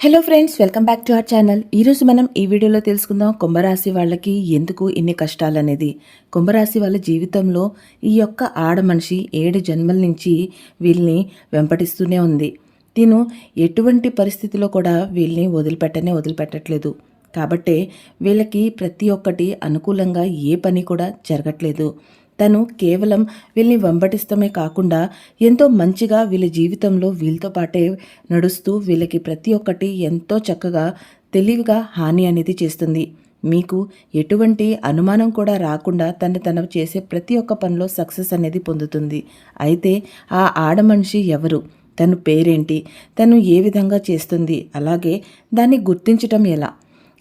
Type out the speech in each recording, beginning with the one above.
Hello friends welcome back to our channel ఈరోజు మనం ఈ వీడియోలో తెలుసుకుందాం కుంభరాశి వాళ్ళకి ఎందుకు ఇన్ని కష్టాలు అనేది కుంభరాశి వాళ్ళ జీవితంలో ఈ యొక్క ఆడ మనిషి ఏడు జన్మల నుంచి వీళ్ళని వెంపటిస్తూనే ఉంది. తిను ఎటువంటి పరిస్థితిలో కూడా వీళ్ళని వదిలిపెట్టనే వదిలిపెట్టట్లేదు. కాబట్టే వీళ్ళకి ప్రతి ఒక్కటి అనుకూలంగా ఏ పని కూడా జరగట్లేదు. తను కేవలం వీళ్ళని వెంబటిస్తమే కాకుండా ఎంతో మంచిగా వీళ్ళ జీవితంలో వీళ్ళతో పాటే నడుస్తూ వీళ్ళకి ప్రతి ఒక్కటి ఎంతో చక్కగా తెలివిగా హాని అనేది చేస్తుంది. మీకు ఎటువంటి అనుమానం కూడా రాకుండా తను తను చేసే ప్రతి ఒక్క పనిలో సక్సెస్ అనేది పొందుతుంది. అయితే ఆ ఆడ మనిషి ఎవరు? తను పేరేంటి? తను ఏ విధంగా చేస్తుంది? అలాగే దాన్ని గుర్తించటం ఎలా?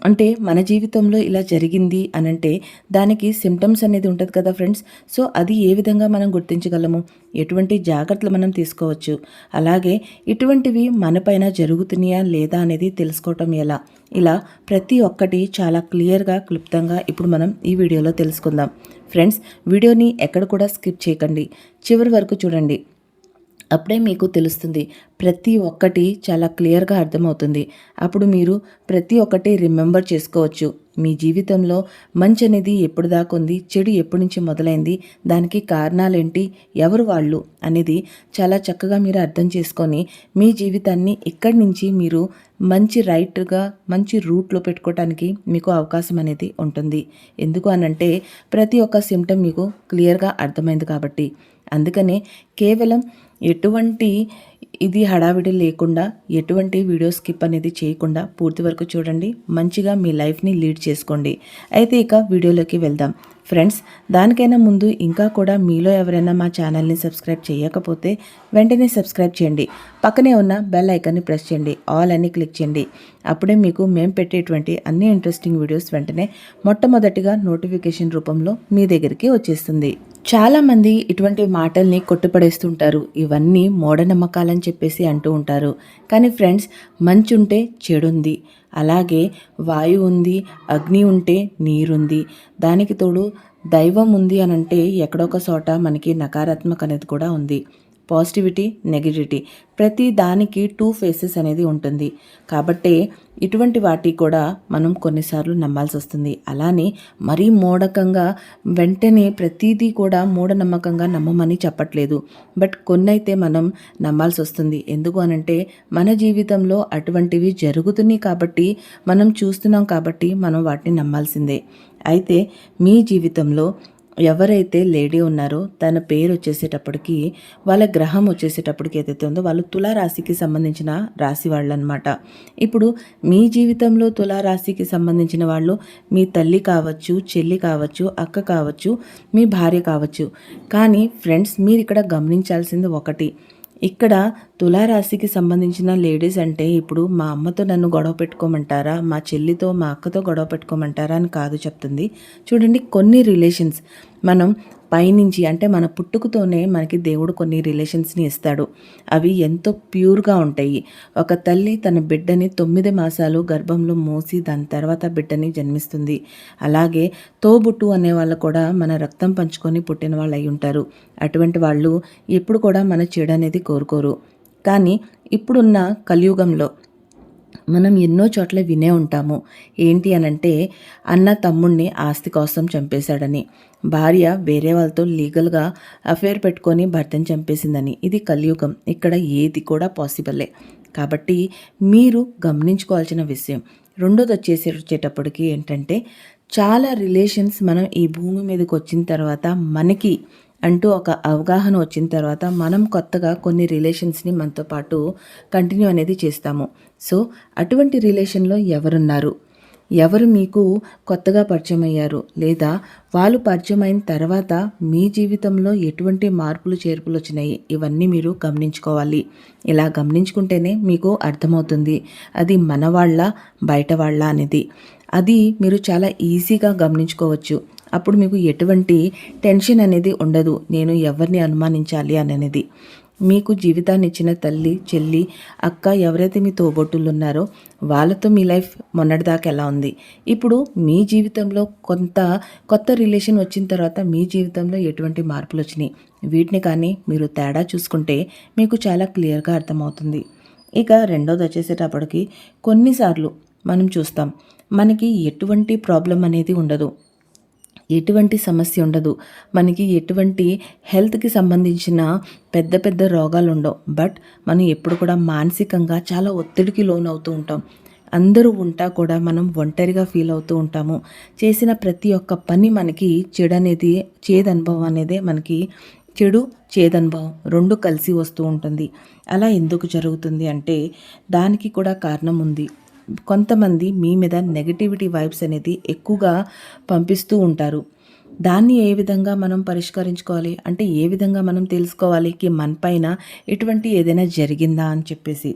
అంటే మన జీవితంలో ఇలా జరిగింది అని అంటే దానికి సిమ్టమ్స్ అనేది ఉంటుంది కదా ఫ్రెండ్స్ సో అది ఏ విధంగా మనం గుర్తించగలము? ఎటువంటి జాగ్రత్తలు మనం తీసుకోవచ్చు? అలాగే ఇటువంటివి మనపైన జరుగుతున్నాయా లేదా అనేది తెలుసుకోవటం ఎలా? ఇలా ప్రతి ఒక్కటి చాలా క్లియర్గా క్లుప్తంగా ఇప్పుడు మనం ఈ వీడియోలో తెలుసుకుందాం. ఫ్రెండ్స్ వీడియోని ఎక్కడ కూడా స్కిప్ చేయకండి. చివరి వరకు చూడండి. అప్పుడే మీకు తెలుస్తుంది. ప్రతి ఒక్కటి చాలా క్లియర్గా అర్థమవుతుంది. అప్పుడు మీరు ప్రతి ఒక్కటి రిమెంబర్ చేసుకోవచ్చు. మీ జీవితంలో మంచి అనేది ఎప్పుడు దాకా ఉంది? చెడు ఎప్పటి నుంచి మొదలైంది? దానికి కారణాలేంటి? ఎవరు వాళ్ళు? అనేది చాలా చక్కగా మీరు అర్థం చేసుకొని మీ జీవితాన్ని ఇక్కడి నుంచి మీరు మంచి రైట్గా మంచి రూట్లో పెట్టుకోవటానికి మీకు అవకాశం అనేది ఉంటుంది. ఎందుకు అనంటే ప్రతి ఒక్క సిమ్టమ్ మీకు క్లియర్గా అర్థమైంది కాబట్టి. అందుకనే కేవలం ఎటువంటి ఇది హడావిడి లేకుండా ఎటువంటి వీడియో స్కిప్ అనేది చేయకుండా పూర్తి వరకు చూడండి. మంచిగా మీ లైఫ్ని లీడ్ చేసుకోండి. అయితే ఇక వీడియోలోకి వెళ్దాం. ఫ్రెండ్స్ దానికైనా ముందు ఇంకా కూడా మీలో ఎవరైనా మా ఛానల్ని సబ్స్క్రైబ్ చేయకపోతే వెంటనే సబ్స్క్రైబ్ చేయండి. పక్కనే ఉన్న బెల్ ఐకాన్ని ప్రెస్ చేయండి. ఆల్ అని క్లిక్ చేయండి. అప్పుడే మీకు మేము పెట్టేటువంటి అన్ని ఇంట్రెస్టింగ్ వీడియోస్ వెంటనే మొట్టమొదటిగా నోటిఫికేషన్ రూపంలో మీ దగ్గరికి వచ్చేస్తుంది. చాలామంది ఇటువంటి మాటల్ని కొట్టుపడేస్తుంటారు. ఇవన్నీ మూఢనమ్మకాలని చెప్పేసి అంటూ ఉంటారు. కానీ ఫ్రెండ్స్ మంచి ఉంటే చెడుంది. అలాగే వాయువు ఉంది అగ్ని ఉంటే నీరుంది. దానికి తోడు దైవం ఉంది అని అంటే ఎక్కడొక చోట మనకి నకారాత్మక అనేది కూడా ఉంది. Positivity negativity. ప్రతి దానికి టూ ఫేసెస్ అనేది ఉంటుంది. కాబట్టే ఇటువంటి వాటి కూడా మనం కొన్నిసార్లు నమ్మాల్సి వస్తుంది అలానే మరీ మూఢకంగా వెంటనే ప్రతిదీ కూడా మూఢనమ్మకంగా నమ్మమని చెప్పట్లేదు. బట్ కొన్నైతే మనం నమ్మాల్సి వస్తుంది ఎందుకు అనంటే మన జీవితంలో అటువంటివి జరుగుతున్నాయి కాబట్టి మనం చూస్తున్నాం కాబట్టి మనం వాటిని నమ్మాల్సిందే. అయితే మీ జీవితంలో ఎవరైతే లేడీ ఉన్నారో తన పేరు వచ్చేసేటప్పటికి వాళ్ళ గ్రహం వచ్చేసేటప్పటికి ఏదైతే ఉందో వాళ్ళు తులారాశికి సంబంధించిన రాశి వాళ్ళు అనమాట ఇప్పుడు మీ జీవితంలో తులారాశికి సంబంధించిన వాళ్ళు మీ తల్లి కావచ్చు చెల్లి కావచ్చు అక్క కావచ్చు మీ భార్య కావచ్చు. కానీ ఫ్రెండ్స్ మీరు ఇక్కడ గమనించాల్సింది ఒకటి. ఇక్కడ తులారాశికి సంబంధించిన లేడీస్ అంటే ఇప్పుడు మా అమ్మతో నన్ను గొడవ పెట్టుకోమంటారా? మా చెల్లితో మా అక్కతో గొడవ పెట్టుకోమంటారా అని కాదు చెప్తుంది. చూడండి కొన్ని రిలేషన్స్. మనం పైనుంచి అంటే మన పుట్టుకతోనే మనకి దేవుడు కొన్ని రిలేషన్స్ని ఇస్తాడు. అవి ఎంతో ప్యూర్గా ఉంటాయి. ఒక తల్లి తన బిడ్డని తొమ్మిది మాసాలు గర్భంలో మోసి దాని తర్వాత బిడ్డని జన్మిస్తుంది. అలాగే తోబుట్టు అనే వాళ్ళు కూడా మన రక్తం పంచుకొని పుట్టిన వాళ్ళు అయి ఉంటారు. అటువంటి వాళ్ళు ఎప్పుడు కూడా మన చెడు అనేది కోరుకోరు. కానీ ఇప్పుడున్న కలియుగంలో మనం ఎన్నో చోట్ల వినే ఉంటాము. ఏంటి అనంటే అన్న తమ్ముణ్ణి ఆస్తి కోసం చంపేశాడని భార్య వేరే వాళ్ళతో లీగల్గా అఫేర్ పెట్టుకొని భర్తని చంపేసిందని. ఇది కలియుగం. ఇక్కడ ఏది కూడా పాసిబులే. కాబట్టి మీరు గమనించుకోవాల్సిన విషయం. రెండోది వచ్చేసి వచ్చేటప్పటికి ఏంటంటే చాలా రిలేషన్స్ మనం ఈ భూమి మీదకి వచ్చిన తర్వాత మనకి అంటూ ఒక అవగాహన వచ్చిన తర్వాత మనం కొత్తగా కొన్ని రిలేషన్స్ని మనతో పాటు కంటిన్యూ అనేది చేస్తాము. సో అటువంటి రిలేషన్లో ఎవరున్నారు? ఎవరు మీకు కొత్తగా పరిచయం అయ్యారు? లేదా వాళ్ళు పరిచయం అయిన తర్వాత మీ జీవితంలో ఎటువంటి మార్పులు చేర్పులు వచ్చినాయి? ఇవన్నీ మీరు గమనించుకోవాలి. ఇలా గమనించుకుంటేనే మీకు అర్థమవుతుంది. అది మన వాళ్ళ బయట వాళ్ళ అనేది. అది మీరు చాలా ఈజీగా గమనించుకోవచ్చు. అప్పుడు మీకు ఎటువంటి టెన్షన్ అనేది ఉండదు. నేను ఎవరిని అనుమానించాలి అని అనేది మీకు జీవితాన్ని ఇచ్చిన తల్లి చెల్లి అక్క ఎవరైతే మీ తోబొట్టులు ఉన్నారో వాళ్ళతో మీ లైఫ్ మొన్నటిదాకా ఎలా ఉంది? ఇప్పుడు మీ జీవితంలో కొంత కొత్త రిలేషన్ వచ్చిన తర్వాత మీ జీవితంలో ఎటువంటి మార్పులు వచ్చినాయి? వీటిని కానీ మీరు తేడా చూసుకుంటే మీకు చాలా క్లియర్గా అర్థమవుతుంది. ఇక రెండోది వచ్చేసేటప్పటికి కొన్నిసార్లు మనం చూస్తాం. మనకి ఎటువంటి ప్రాబ్లం అనేది ఉండదు. ఎటువంటి సమస్య ఉండదు. మనకి ఎటువంటి హెల్త్కి సంబంధించిన పెద్ద పెద్ద రోగాలు ఉండవు. బట్ మనం ఎప్పుడు కూడా మానసికంగా చాలా ఒత్తిడికి లోనవుతూ ఉంటాం. అందరూ ఉంటా కూడా మనం ఒంటరిగా ఫీల్ అవుతూ ఉంటాము. చేసిన ప్రతి ఒక్క పని మనకి చెడు అనేది చేదు అనుభవం అనేది మనకి చెడు చేదనుభవం రెండు కలిసి వస్తూ ఉంటుంది. అలా ఎందుకు జరుగుతుంది అంటే దానికి కూడా కారణం ఉంది. కొంతమంది మీ మీద నెగటివిటీ వైబ్స్ అనేది ఎక్కువగా పంపిస్తూ ఉంటారు. దాన్ని ఏ విధంగా మనం పరిష్కరించుకోవాలి? అంటే ఏ విధంగా మనం తెలుసుకోవాలి? కి మన పైన ఎటువంటి ఏదైనా జరిగిందా? అని చెప్పేసి.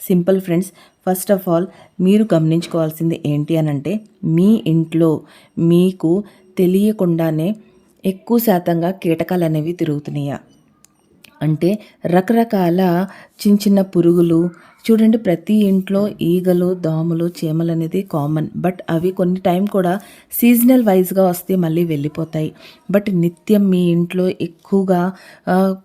Simple friends first of all మీరు గమనించుకోవాల్సింది ఏంటి అని అంటే మీ ఇంట్లో మీకు తెలియకుండానే ఎక్కువ శాతంగా కీటకాలు అనేవి తిరుగుతున్నాయా? అంటే రకరకాల చిన్న చిన్న పురుగులు చూడండి ప్రతి ఇంట్లో ఈగలు దోమలు చీమలు అనేది కామన్ బట్ అవి కొన్ని టైం కూడా సీజనల్ వైజ్గా వస్తే మళ్ళీ వెళ్ళిపోతాయి. బట్ నిత్యం మీ ఇంట్లో ఎక్కువగా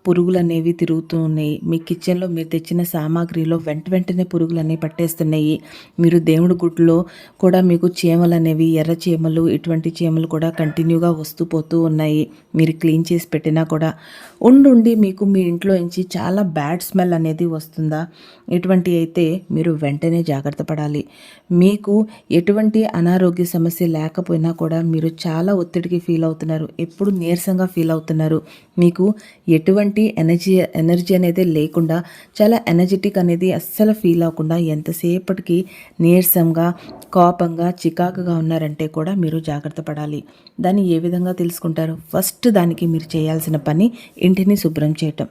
పురుగులు అనేవి తిరుగుతూ ఉన్నాయి. మీ కిచెన్లో మీరు తెచ్చిన సామాగ్రిలో వెంట వెంటనే పురుగులు అనేవి పట్టేస్తున్నాయి. మీరు దేవుడి గుడ్లో కూడా మీకు చీమలు అనేవి ఎర్ర చీమలు ఇటువంటి చీమలు కూడా కంటిన్యూగా వస్తూ పోతూ ఉన్నాయి. మీరు క్లీన్ చేసి పెట్టినా కూడా. ఉండుండి మీకు మీ ఇంట్లో నుంచి చాలా బ్యాడ్ స్మెల్ అనేది వస్తుందా? ఇటువంటి అయితే మీరు వెంటనే జాగ్రత్త పడాలి. మీకు ఎటువంటి అనారోగ్య సమస్య లేకపోయినా కూడా మీరు చాలా ఒత్తిడికి ఫీల్ అవుతున్నారు. ఎప్పుడు నీరసంగా ఫీల్ అవుతున్నారు. మీకు ఎటువంటి ఎనర్జీ ఎనర్జీ అనేది లేకుండా చాలా ఎనర్జెటిక్ అనేది అస్సలు ఫీల్ అవ్వకుండా ఎంతసేపటికి నీరసంగా కోపంగా చికాకుగా ఉన్నారంటే కూడా మీరు జాగ్రత్త పడాలి. దాన్ని ఏ విధంగా తెలుసుకుంటారు? ఫస్ట్ దానికి మీరు చేయాల్సిన పని ఇంటిని శుభ్రం చేయటం.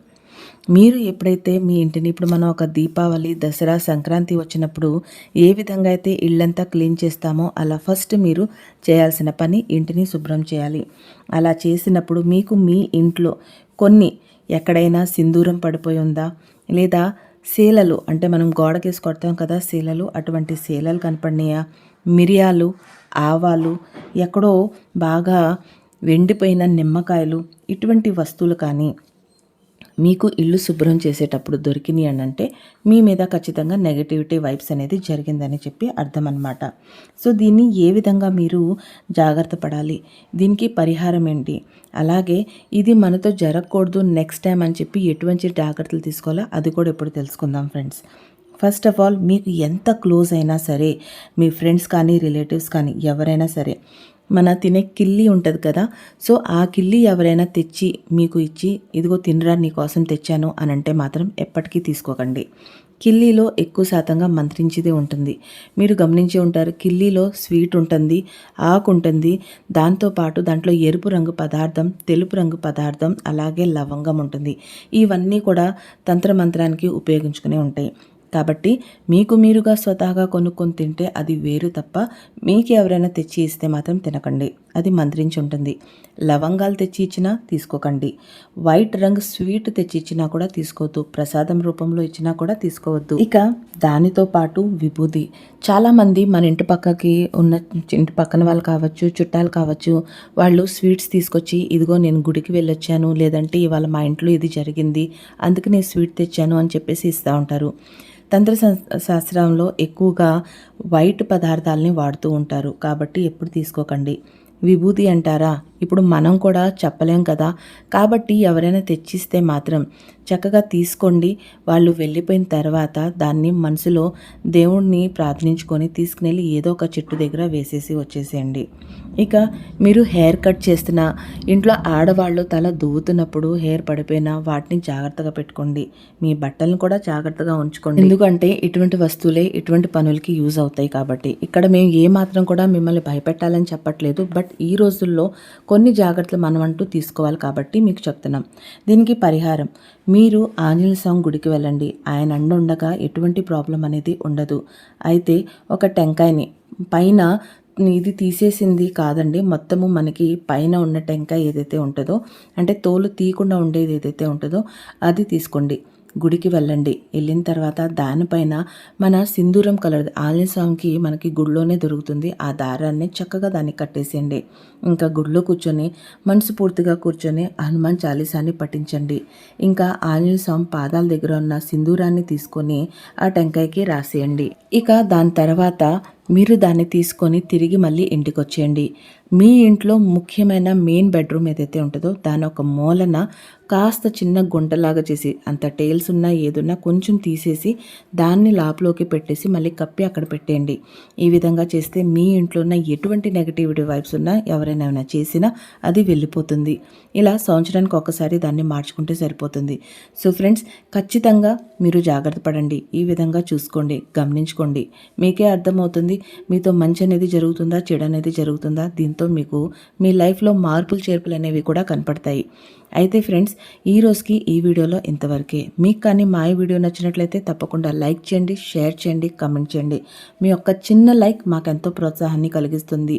మీరు ఎప్పుడైతే మీ ఇంటిని ఇప్పుడు మనం ఒక దీపావళి దసరా సంక్రాంతి వచ్చినప్పుడు ఏ విధంగా అయితే ఇళ్ళంతా క్లీన్ చేస్తామో అలా ఫస్ట్ మీరు చేయాల్సిన పని ఇంటిని శుభ్రం చేయాలి. అలా చేసినప్పుడు మీకు మీ ఇంట్లో కొన్ని ఎక్కడైనా సింధూరం పడిపోయి ఉందా? లేదా శీలలు అంటే మనం గోడకేసి కొడతాం కదా శీలలు అటువంటి శీలలు కనపడినాయా? మిరియాలు ఆవాలు ఎక్కడో బాగా వెండిపోయిన నిమ్మకాయలు ఇటువంటి వస్తువులు కానీ మీకు ఇల్లు శుభ్రం చేసేటప్పుడు దొరికినాయి అని అంటే మీ మీద ఖచ్చితంగా నెగటివిటీ వైబ్స్ అనేది జరిగిందని చెప్పి అర్థం అనమాట సో దీన్ని ఏ విధంగా మీరు జాగ్రత్త పడాలి? దీనికి పరిహారం ఏంటి? అలాగే ఇది మనతో జరగకూడదు నెక్స్ట్ టైం అని చెప్పి ఎటువంటి జాగ్రత్తలు తీసుకోవాలో అది కూడా ఇప్పుడు తెలుసుకుందాం ఫ్రెండ్స్ ఫస్ట్ ఆఫ్ ఆల్ మీకు ఎంత క్లోజ్ అయినా సరే మీ ఫ్రెండ్స్ కానీ రిలేటివ్స్ కానీ ఎవరైనా సరే మన తినే కిల్లి ఉంటుంది కదా సో ఆ కిల్లి ఎవరైనా తెచ్చి మీకు ఇచ్చి ఇదిగో తినరా నీకోసం తెచ్చాను అని అంటే మాత్రం ఎప్పటికీ తీసుకోకండి. కిల్లీలో ఎక్కువ శాతంగా మంత్రించేదే ఉంటుంది. మీరు గమనించి ఉంటారు కిల్లీలో స్వీట్ ఉంటుంది ఆకు ఉంటుంది దాంతోపాటు దాంట్లో ఎరుపు రంగు పదార్థం తెలుపు రంగు పదార్థం అలాగే లవంగం ఉంటుంది. ఇవన్నీ కూడా తంత్రమంత్రానికి ఉపయోగించుకునే ఉంటాయి. కాబట్టి మీకు మీరుగా స్వతహాగా కొనుక్కొని తింటే అది వేరు తప్ప మీకు ఎవరైనా తెచ్చి ఇస్తే మాత్రం తినకండి. అది మంత్రించి ఉంటుంది లవంగాలు తెచ్చి ఇచ్చినా తీసుకోకండి. వైట్ రంగు స్వీట్ తెచ్చి ఇచ్చినా కూడా తీసుకోవద్దు. ప్రసాదం రూపంలో ఇచ్చినా కూడా తీసుకోవద్దు. ఇక దానితో పాటు విభూది చాలామంది మన ఇంటి పక్కకి ఉన్న ఇంటి పక్కన వాళ్ళు కావచ్చు చుట్టాలు కావచ్చు వాళ్ళు స్వీట్స్ తీసుకొచ్చి ఇదిగో నేను గుడికి వెళ్ళొచ్చాను లేదంటే ఇవాళ మా ఇంట్లో ఇది జరిగింది అందుకే నేను స్వీట్ తెచ్చాను అని చెప్పేసి ఇస్తూ ఉంటారు. తంత్ర శాస్త్రంలో ఎక్కువగా వైట్ పదార్థాలని వాడుతూ ఉంటారు. కాబట్టి ఎప్పుడు తీసుకోకండి. విభూతి అంటారా? ఇప్పుడు మనం కూడా చెప్పలేం కదా. కాబట్టి ఎవరైనా తెచ్చిస్తే మాత్రం చక్కగా తీసుకోండి. వాళ్ళు వెళ్ళిపోయిన తర్వాత దాన్ని మనసులో దేవుణ్ణి ప్రార్థించుకొని తీసుకుని ఏదో ఒక చెట్టు దగ్గర వేసేసి వచ్చేసేయండి. ఇక మీరు హెయిర్ కట్ చేస్తున్న ఇంట్లో ఆడవాళ్ళు తల దువ్వుతున్నప్పుడు హెయిర్ పడిపోయినా వాటిని జాగ్రత్తగా పెట్టుకోండి. మీ బట్టలను కూడా జాగ్రత్తగా ఉంచుకోండి. ఎందుకంటే ఇటువంటి వస్తువులే ఇటువంటి పనులకి యూజ్ అవుతాయి కాబట్టి. ఇక్కడ మేము ఏ మాత్రం కూడా మిమ్మల్ని భయపెట్టాలని చెప్పట్లేదు. బట్ ఈ రోజుల్లో కొన్ని జాగ్రత్తలు మనం అంటూ తీసుకోవాలి కాబట్టి మీకు చెప్తున్నాం. దీనికి పరిహారం మీరు ఆంజనేయ స్వామి గుడికి వెళ్ళండి. ఆయన అండ ఉండగా ఎటువంటి ప్రాబ్లం అనేది ఉండదు. అయితే ఒక టెంకాయని పైన ఇది తీసేసింది కాదండి. మొత్తము మనకి పైన ఉన్న టెంకాయ ఏదైతే ఉంటుందో అంటే తోలు తీయకుండా ఉండేది ఏదైతే ఉంటుందో అది తీసుకోండి. గుడికి వెళ్ళండి. వెళ్ళిన తర్వాత దానిపైన మన సింధూరం కలర్ ఆంజనేయ స్వామికి మనకి గుడిలోనే దొరుకుతుంది. ఆ దారాన్ని చక్కగా దాన్ని కట్టేసేయండి. ఇంకా గుడిలో కూర్చొని మనసు పూర్తిగా కూర్చొని హనుమాన్ చాలీసాన్ని పఠించండి. ఇంకా ఆంజనేయ స్వామి పాదాల దగ్గర ఉన్న సింధూరాన్ని తీసుకొని ఆ టెంకాయకి రాసేయండి. ఇక దాని తర్వాత మీరు దాన్ని తీసుకొని తిరిగి మళ్ళీ ఇంటికి వచ్చేయండి మీ ఇంట్లో ముఖ్యమైన మెయిన్ బెడ్రూమ్ ఏదైతే ఉంటుందో దాని ఒక మూలన కాస్త చిన్న గుంటలాగా చేసి అంత టైల్స్ ఉన్నా ఏదున్నా కొంచెం తీసేసి దాన్ని లాప్లోకి పెట్టేసి మళ్ళీ కప్పి అక్కడ పెట్టేయండి. ఈ విధంగా చేస్తే మీ ఇంట్లో ఉన్న ఎటువంటి నెగటివిటీ వైబ్స్ ఉన్నా ఎవరైనా ఏమైనా చేసినా అది వెళ్ళిపోతుంది. ఇలా సంవత్సరానికి ఒకసారి దాన్ని మార్చుకుంటే సరిపోతుంది. సో ఫ్రెండ్స్ ఖచ్చితంగా మీరు జాగ్రత్త పడండి. ఈ విధంగా చూసుకోండి గమనించుకోండి. మీకే అర్థమవుతుంది మీతో మంచి అనేది జరుగుతుందా చెడు అనేది జరుగుతుందా? దీంతో మీకు మీ లైఫ్లో మార్పులు చేర్పులు అనేవి కూడా కనపడతాయి. అయితే ఫ్రెండ్స్ ఈ రోజుకి ఈ వీడియోలో ఇంతవరకే. మీకు కానీ మా ఈ వీడియో నచ్చినట్లయితే తప్పకుండా లైక్ చేయండి షేర్ చేయండి కమెంట్ చేయండి. మీ యొక్క చిన్న లైక్ మాకెంతో ప్రోత్సాహాన్ని కలిగిస్తుంది.